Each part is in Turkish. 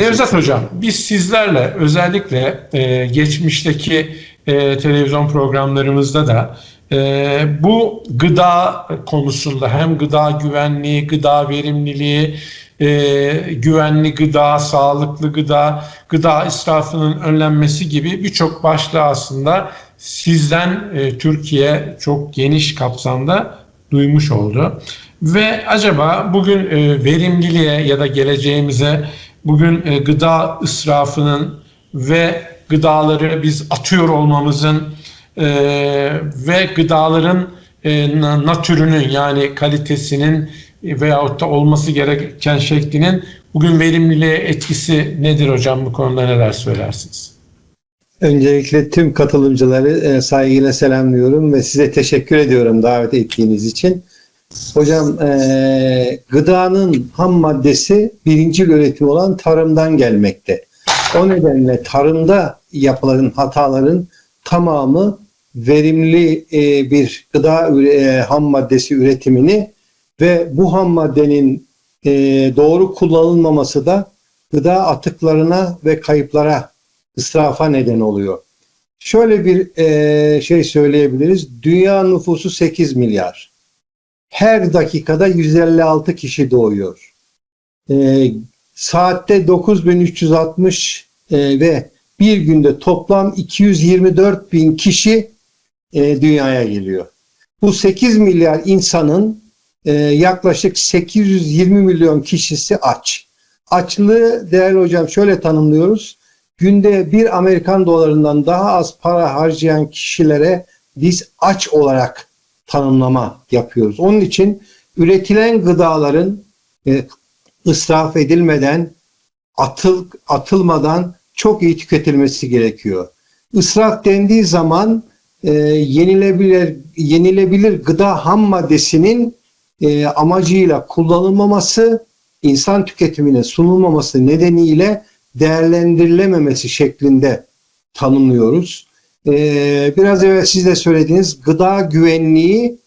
Nevzat Hocam, biz sizlerle özellikle e, geçmişteki e, televizyon programlarımızda da e, bu gıda konusunda hem gıda güvenliği, gıda verimliliği, e, güvenli gıda, sağlıklı gıda, gıda israfının önlenmesi gibi birçok başlığı aslında sizden e, Türkiye çok geniş kapsamda duymuş oldu. Ve acaba bugün e, verimliliğe ya da geleceğimize bugün e, gıda israfının ve gıdaları biz atıyor olmamızın e, ve gıdaların e, natürünün yani kalitesinin veyahut da olması gereken şeklinin bugün verimliliğe etkisi nedir hocam bu konuda neler söylersiniz? Öncelikle tüm katılımcıları saygıyla selamlıyorum ve size teşekkür ediyorum davet ettiğiniz için. Hocam e, gıdanın ham maddesi birinci üretim olan tarımdan gelmekte. O nedenle tarımda yapılan hataların tamamı verimli e, bir gıda e, ham maddesi üretimini ve bu ham maddenin e, doğru kullanılmaması da gıda atıklarına ve kayıplara, ısrafa neden oluyor. Şöyle bir e, şey söyleyebiliriz. Dünya nüfusu 8 milyar. Her dakikada 156 kişi doğuyor. E, saatte 9360 e, ve bir günde toplam 224 bin kişi e, dünyaya geliyor. Bu 8 milyar insanın e, yaklaşık 820 milyon kişisi aç. Açlığı değerli hocam şöyle tanımlıyoruz. Günde bir Amerikan dolarından daha az para harcayan kişilere biz aç olarak tanımlama yapıyoruz. Onun için üretilen gıdaların e, ısraf edilmeden, atıl, atılmadan çok iyi tüketilmesi gerekiyor. Israf dendiği zaman e, yenilebilir yenilebilir gıda ham maddesinin e, amacıyla kullanılmaması, insan tüketimine sunulmaması nedeniyle değerlendirilememesi şeklinde tanımlıyoruz. E, biraz evvel siz de söylediğiniz gıda güvenliği,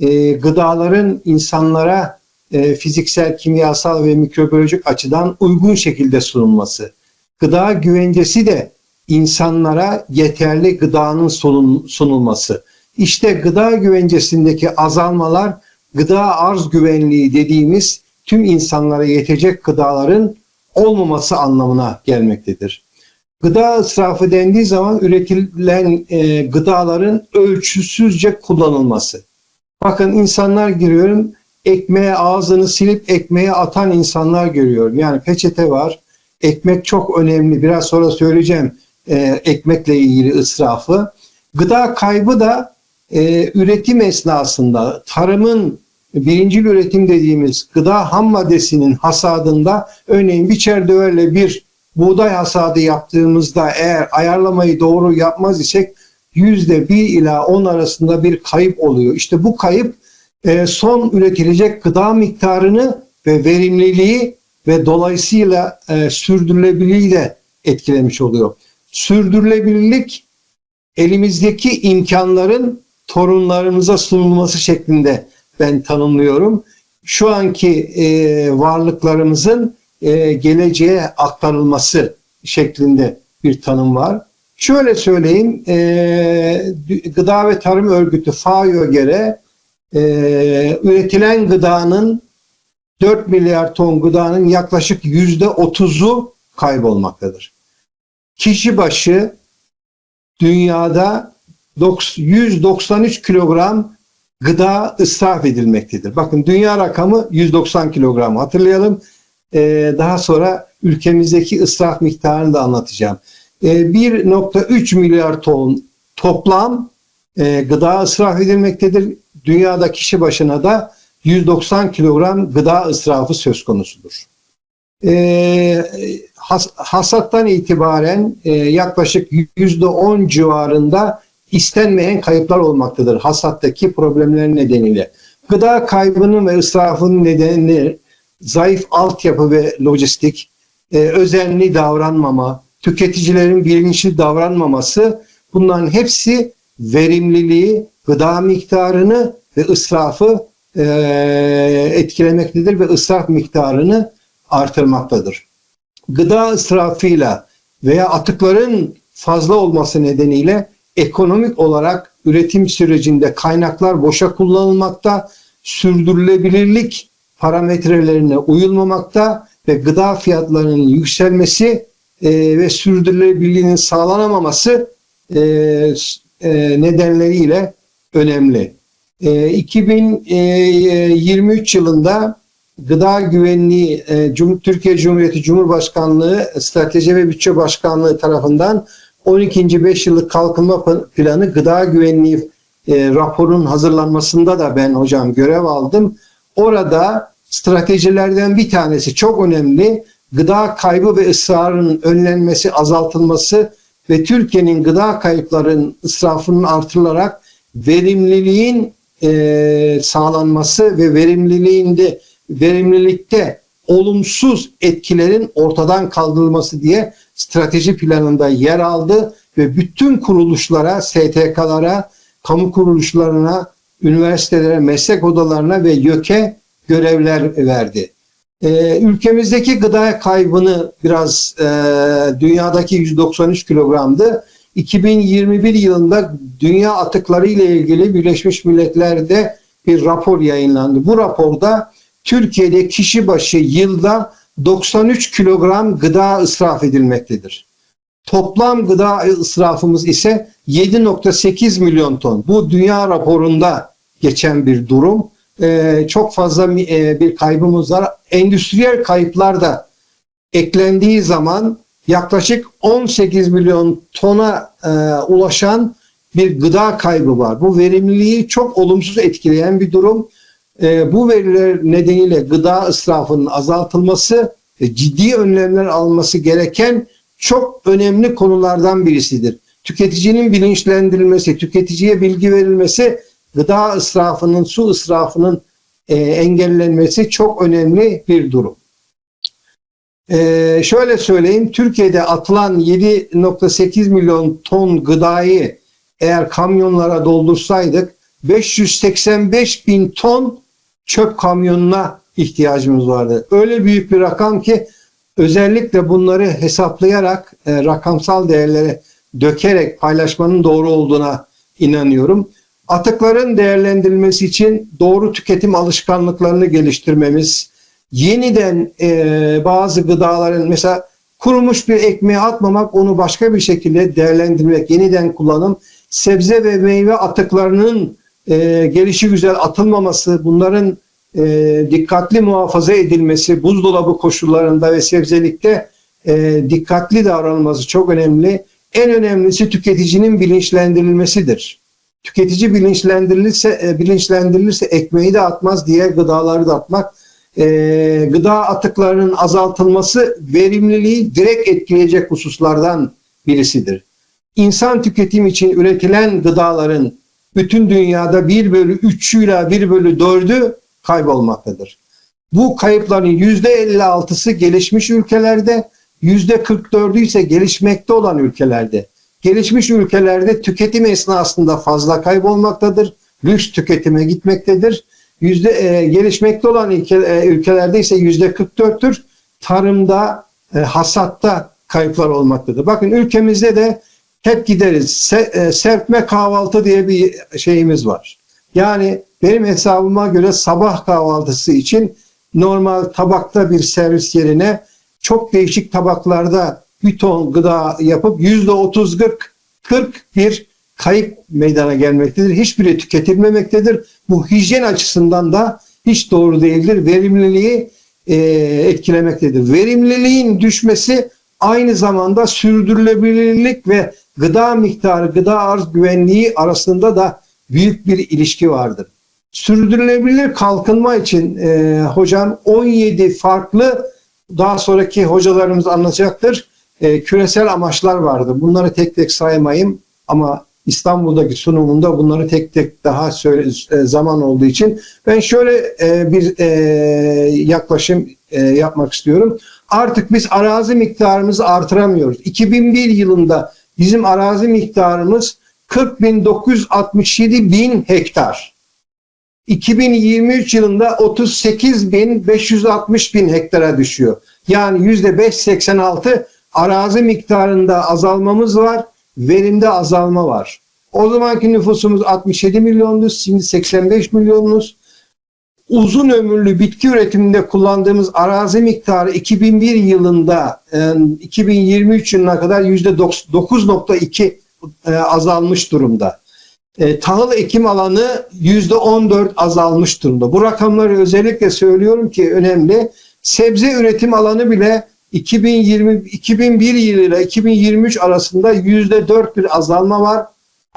e, gıdaların insanlara e, fiziksel, kimyasal ve mikrobiyolojik açıdan uygun şekilde sunulması. Gıda güvencesi de insanlara yeterli gıdanın sunulması. İşte gıda güvencesindeki azalmalar gıda arz güvenliği dediğimiz tüm insanlara yetecek gıdaların olmaması anlamına gelmektedir. Gıda ısrafı dendiği zaman üretilen e, gıdaların ölçüsüzce kullanılması. Bakın insanlar giriyorum ekmeğe ağzını silip ekmeğe atan insanlar görüyorum. Yani peçete var. Ekmek çok önemli. Biraz sonra söyleyeceğim e, ekmekle ilgili ısrafı. Gıda kaybı da e, üretim esnasında tarımın birinci üretim dediğimiz gıda ham maddesinin hasadında örneğin bir çerdöverle bir buğday hasadı yaptığımızda eğer ayarlamayı doğru yapmaz isek yüzde bir ila on arasında bir kayıp oluyor. İşte bu kayıp e, son üretilecek gıda miktarını ve verimliliği ve dolayısıyla e, sürdürülebilirliği de etkilemiş oluyor. Sürdürülebilirlik elimizdeki imkanların torunlarımıza sunulması şeklinde ben tanımlıyorum. Şu anki e, varlıklarımızın e, geleceğe aktarılması şeklinde bir tanım var. Şöyle söyleyeyim, e, Gıda ve Tarım Örgütü FAO'ya göre e, üretilen gıdanın 4 milyar ton gıdanın yaklaşık yüzde 30'u kaybolmaktadır. Kişi başı dünyada 193 kilogram gıda ısraf edilmektedir. Bakın dünya rakamı 190 kilogram hatırlayalım. Ee, daha sonra ülkemizdeki ısraf miktarını da anlatacağım. Ee, 1.3 milyar ton toplam e, gıda ısraf edilmektedir. Dünyada kişi başına da 190 kilogram gıda ısrafı söz konusudur. Ee, has, hasattan itibaren e, yaklaşık %10 civarında istenmeyen kayıplar olmaktadır hasattaki problemler nedeniyle. Gıda kaybının ve ısrafının nedeni zayıf altyapı ve lojistik, e, özenli davranmama, tüketicilerin bilinçli davranmaması bunların hepsi verimliliği, gıda miktarını ve ısrafı e, etkilemektedir ve ısraf miktarını artırmaktadır. gıda israfıyla veya atıkların fazla olması nedeniyle ekonomik olarak üretim sürecinde kaynaklar boşa kullanılmakta, sürdürülebilirlik parametrelerine uyulmamakta ve gıda fiyatlarının yükselmesi e, ve sürdürülebilirliğinin sağlanamaması e, e, nedenleriyle önemli. E, 2023 yılında Gıda Güvenliği e, Cum Türkiye Cumhuriyeti Cumhurbaşkanlığı Strateji ve Bütçe Başkanlığı tarafından 12. 5 yıllık kalkınma planı gıda güvenliği e, raporunun hazırlanmasında da ben hocam görev aldım. Orada stratejilerden bir tanesi çok önemli. Gıda kaybı ve ısrarının önlenmesi, azaltılması ve Türkiye'nin gıda kayıplarının israfının artırılarak verimliliğin e, sağlanması ve verimliliğinde verimlilikte olumsuz etkilerin ortadan kaldırılması diye strateji planında yer aldı ve bütün kuruluşlara, STK'lara, kamu kuruluşlarına, üniversitelere, meslek odalarına ve YÖK'e görevler verdi. Ee, ülkemizdeki gıda kaybını biraz e, dünyadaki 193 kilogramdı. 2021 yılında dünya atıkları ile ilgili Birleşmiş Milletler'de bir rapor yayınlandı. Bu raporda Türkiye'de kişi başı yılda 93 kilogram gıda israf edilmektedir. Toplam gıda israfımız ise 7.8 milyon ton. Bu dünya raporunda geçen bir durum. Ee, çok fazla e, bir kaybımız var. Endüstriyel kayıplar da eklendiği zaman yaklaşık 18 milyon tona e, ulaşan bir gıda kaybı var. Bu verimliliği çok olumsuz etkileyen bir durum. E, bu veriler nedeniyle gıda israfının azaltılması ve ciddi önlemler alması gereken çok önemli konulardan birisidir. Tüketicinin bilinçlendirilmesi, tüketiciye bilgi verilmesi, gıda israfının, su israfının e, engellenmesi çok önemli bir durum. Ee, şöyle söyleyeyim, Türkiye'de atılan 7.8 milyon ton gıdayı eğer kamyonlara doldursaydık 585 bin ton çöp kamyonuna ihtiyacımız vardı. Öyle büyük bir rakam ki özellikle bunları hesaplayarak e, rakamsal değerlere dökerek paylaşmanın doğru olduğuna inanıyorum. Atıkların değerlendirilmesi için doğru tüketim alışkanlıklarını geliştirmemiz, yeniden e, bazı gıdaların mesela kurumuş bir ekmeği atmamak, onu başka bir şekilde değerlendirmek, yeniden kullanım, sebze ve meyve atıklarının e, gelişi güzel atılmaması, bunların e, dikkatli muhafaza edilmesi, buzdolabı koşullarında ve sebzelikte e, dikkatli davranılması çok önemli. En önemlisi tüketicinin bilinçlendirilmesidir. Tüketici bilinçlendirilirse, e, bilinçlendirilirse ekmeği de atmaz, diğer gıdaları da atmak. E, gıda atıklarının azaltılması verimliliği direkt etkileyecek hususlardan birisidir. İnsan tüketimi için üretilen gıdaların bütün dünyada 1 bölü 3'üyle 1 bölü 4'ü kaybolmaktadır. Bu kayıpların %56'sı gelişmiş ülkelerde, %44'ü ise gelişmekte olan ülkelerde. Gelişmiş ülkelerde tüketim esnasında fazla kaybolmaktadır. Lüks tüketime gitmektedir. Yüzde, e, gelişmekte olan ülke, e, ülkelerde ise yüzde 44'tür. Tarımda, e, hasatta kayıplar olmaktadır. Bakın ülkemizde de hep gideriz. Se, e, serpme kahvaltı diye bir şeyimiz var. Yani benim hesabıma göre sabah kahvaltısı için normal tabakta bir servis yerine çok değişik tabaklarda bir ton gıda yapıp yüzde otuz 40 40 bir kayıp meydana gelmektedir. Hiçbiri tüketilmemektedir. Bu hijyen açısından da hiç doğru değildir. Verimliliği e, etkilemektedir. Verimliliğin düşmesi aynı zamanda sürdürülebilirlik ve gıda miktarı, gıda arz güvenliği arasında da büyük bir ilişki vardır. Sürdürülebilir kalkınma için e, hocam 17 farklı daha sonraki hocalarımız anlatacaktır. E, küresel amaçlar vardı. Bunları tek tek saymayayım ama İstanbul'daki sunumunda bunları tek tek daha söyle, e, zaman olduğu için ben şöyle e, bir yaklaşım yapmak istiyorum. Artık biz arazi miktarımızı artıramıyoruz. 2001 yılında bizim arazi miktarımız 40.967 bin hektar. 2023 yılında 38.560 bin hektara düşüyor. Yani %5.86 arazi miktarında azalmamız var, verimde azalma var. O zamanki nüfusumuz 67 milyondu, şimdi 85 milyonuz. Uzun ömürlü bitki üretiminde kullandığımız arazi miktarı 2001 yılında e, 2023 yılına kadar %9.2 e, azalmış durumda. E, tahıl ekim alanı %14 azalmış durumda. Bu rakamları özellikle söylüyorum ki önemli. Sebze üretim alanı bile 2020 2001 yılıyla 2023 arasında %4 bir azalma var.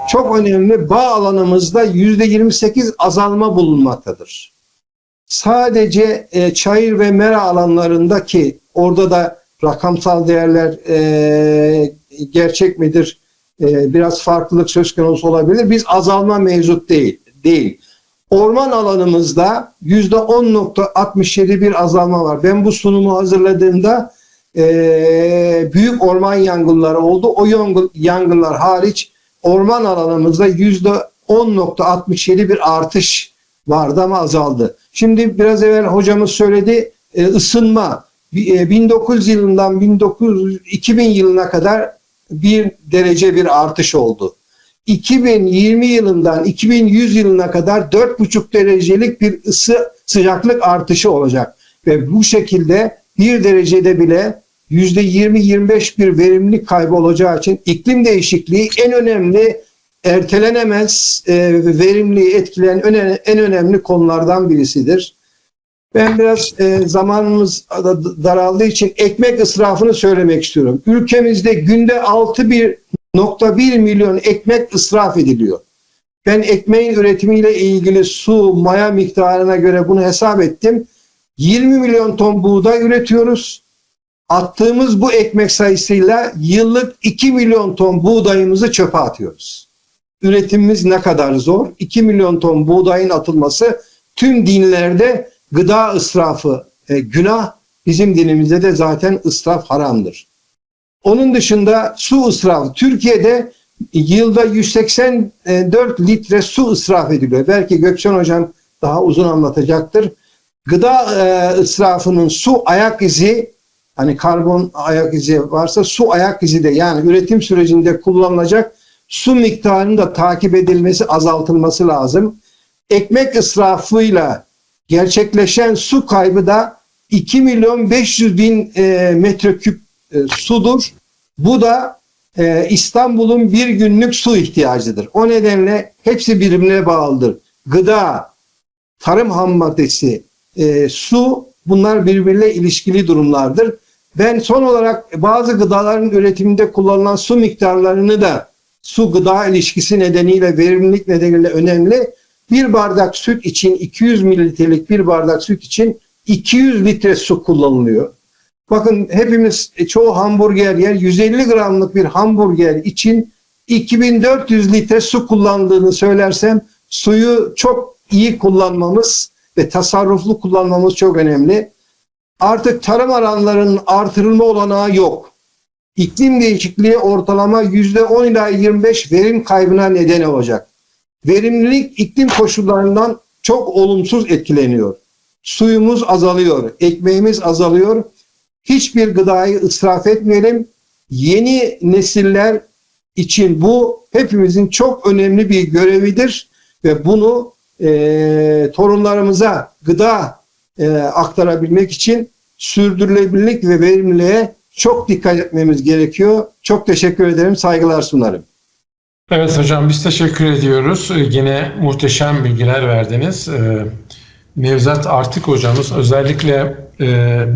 Çok önemli. Bağ alanımızda %28 azalma bulunmaktadır. Sadece e, çayır ve mera alanlarındaki orada da rakamsal değerler e, gerçek midir? E, biraz farklılık söz konusu olabilir. Biz azalma mevcut değil. değil. Orman alanımızda %10.67 bir azalma var. Ben bu sunumu hazırladığımda e, büyük orman yangınları oldu. O yangın, yangınlar hariç orman alanımızda %10.67 bir artış vardı ama azaldı. Şimdi biraz evvel hocamız söyledi e, ısınma. E, 1900 yılından 1900, 2000 yılına kadar bir derece bir artış oldu. 2020 yılından 2100 yılına kadar 4,5 derecelik bir ısı sıcaklık artışı olacak. Ve bu şekilde bir derecede bile %20-25 bir verimlilik kaybı olacağı için iklim değişikliği en önemli ertelenemez e, verimliliği etkileyen öne, en önemli konulardan birisidir. Ben biraz e, zamanımız da daraldığı için ekmek israfını söylemek istiyorum. Ülkemizde günde 6,1 milyon ekmek israf ediliyor. Ben ekmeğin üretimiyle ilgili su, maya miktarına göre bunu hesap ettim. 20 milyon ton buğday üretiyoruz. Attığımız bu ekmek sayısıyla yıllık 2 milyon ton buğdayımızı çöpe atıyoruz. Üretimimiz ne kadar zor? 2 milyon ton buğdayın atılması tüm dinlerde gıda ısrafı e, günah. Bizim dinimizde de zaten ısraf haramdır. Onun dışında su ısrafı. Türkiye'de yılda 184 litre su ısraf ediliyor. Belki Gökçen Hocam daha uzun anlatacaktır. Gıda e, ısrafının su ayak izi hani karbon ayak izi varsa su ayak izi de yani üretim sürecinde kullanılacak su miktarının da takip edilmesi, azaltılması lazım. Ekmek israfıyla gerçekleşen su kaybı da 2 milyon 500 bin e, metreküp e, sudur. Bu da e, İstanbul'un bir günlük su ihtiyacıdır. O nedenle hepsi birbirine bağlıdır. Gıda, tarım ham maddesi, e, su bunlar birbiriyle ilişkili durumlardır. Ben son olarak bazı gıdaların üretiminde kullanılan su miktarlarını da su gıda ilişkisi nedeniyle verimlilik nedeniyle önemli. Bir bardak süt için 200 mililitrelik bir bardak süt için 200 litre su kullanılıyor. Bakın hepimiz e, çoğu hamburger yer 150 gramlık bir hamburger için 2400 litre su kullandığını söylersem suyu çok iyi kullanmamız ve tasarruflu kullanmamız çok önemli. Artık tarım alanlarının artırılma olanağı yok. İklim değişikliği ortalama %10 ila 25 verim kaybına neden olacak. Verimlilik iklim koşullarından çok olumsuz etkileniyor. Suyumuz azalıyor, ekmeğimiz azalıyor. Hiçbir gıdayı ısraf etmeyelim. Yeni nesiller için bu hepimizin çok önemli bir görevidir ve bunu e, torunlarımıza gıda e, aktarabilmek için sürdürülebilirlik ve verimliliğe çok dikkat etmemiz gerekiyor. Çok teşekkür ederim, saygılar sunarım. Evet hocam biz teşekkür ediyoruz. Ee, Yine muhteşem bilgiler verdiniz. Ee, Nevzat Artık hocamız özellikle e,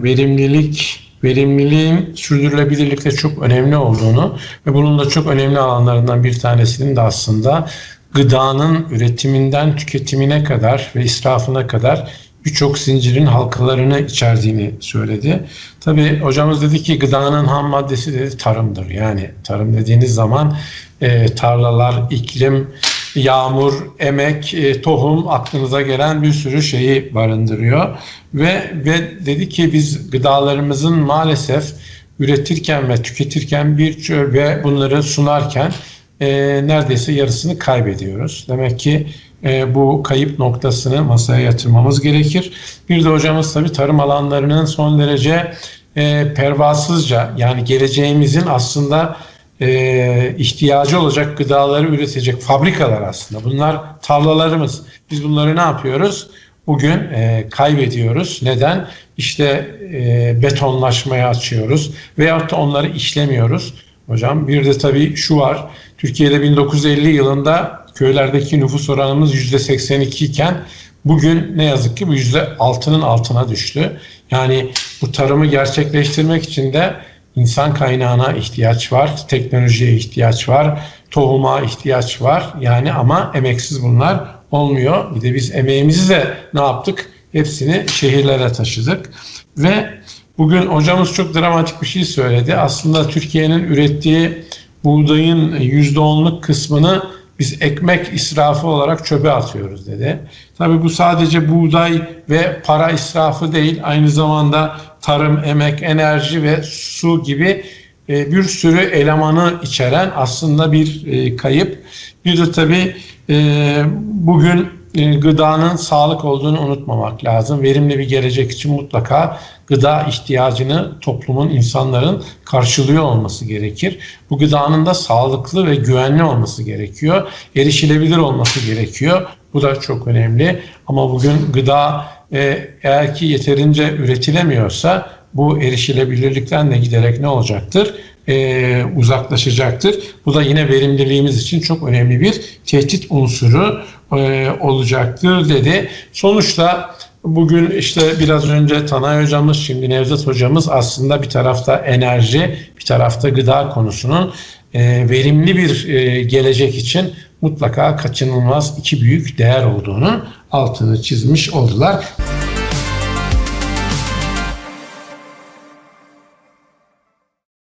verimlilik, verimliliğin sürdürülebilirlikte çok önemli olduğunu ve bunun da çok önemli alanlarından bir tanesinin de aslında gıdanın üretiminden tüketimine kadar ve israfına kadar birçok zincirin halkalarını içerdiğini söyledi. Tabii hocamız dedi ki gıdanın ham maddesi dedi tarımdır. Yani tarım dediğiniz zaman e, tarlalar, iklim, yağmur, emek, e, tohum aklınıza gelen bir sürü şeyi barındırıyor. Ve ve dedi ki biz gıdalarımızın maalesef üretirken ve tüketirken bir ve bunları sunarken e, neredeyse yarısını kaybediyoruz. Demek ki e, bu kayıp noktasını masaya yatırmamız gerekir. Bir de hocamız tabii tarım alanlarının son derece e, pervasızca yani geleceğimizin aslında e, ihtiyacı olacak gıdaları üretecek fabrikalar aslında. Bunlar tarlalarımız. Biz bunları ne yapıyoruz? Bugün e, kaybediyoruz. Neden? İşte e, betonlaşmaya açıyoruz veyahut da onları işlemiyoruz. Hocam bir de tabii şu var. Türkiye'de 1950 yılında köylerdeki nüfus oranımız %82 iken bugün ne yazık ki bu %6'nın altına düştü. Yani bu tarımı gerçekleştirmek için de insan kaynağına ihtiyaç var, teknolojiye ihtiyaç var, tohuma ihtiyaç var. Yani ama emeksiz bunlar olmuyor. Bir de biz emeğimizi de ne yaptık? Hepsini şehirlere taşıdık. Ve bugün hocamız çok dramatik bir şey söyledi. Aslında Türkiye'nin ürettiği buğdayın %10'luk kısmını biz ekmek israfı olarak çöpe atıyoruz dedi. Tabii bu sadece buğday ve para israfı değil, aynı zamanda tarım, emek, enerji ve su gibi e, bir sürü elemanı içeren aslında bir e, kayıp. Bir de tabii e, bugün e, gıdanın sağlık olduğunu unutmamak lazım. Verimli bir gelecek için mutlaka gıda ihtiyacını toplumun, insanların karşılıyor olması gerekir. Bu gıdanın da sağlıklı ve güvenli olması gerekiyor. Erişilebilir olması gerekiyor. Bu da çok önemli. Ama bugün gıda e, eğer ki yeterince üretilemiyorsa bu erişilebilirlikten de giderek ne olacaktır? Ee, uzaklaşacaktır. Bu da yine verimliliğimiz için çok önemli bir tehdit unsuru e, olacaktır dedi. Sonuçta bugün işte biraz önce Tanay hocamız şimdi Nevzat hocamız aslında bir tarafta enerji bir tarafta gıda konusunun e, verimli bir e, gelecek için mutlaka kaçınılmaz iki büyük değer olduğunu altını çizmiş oldular.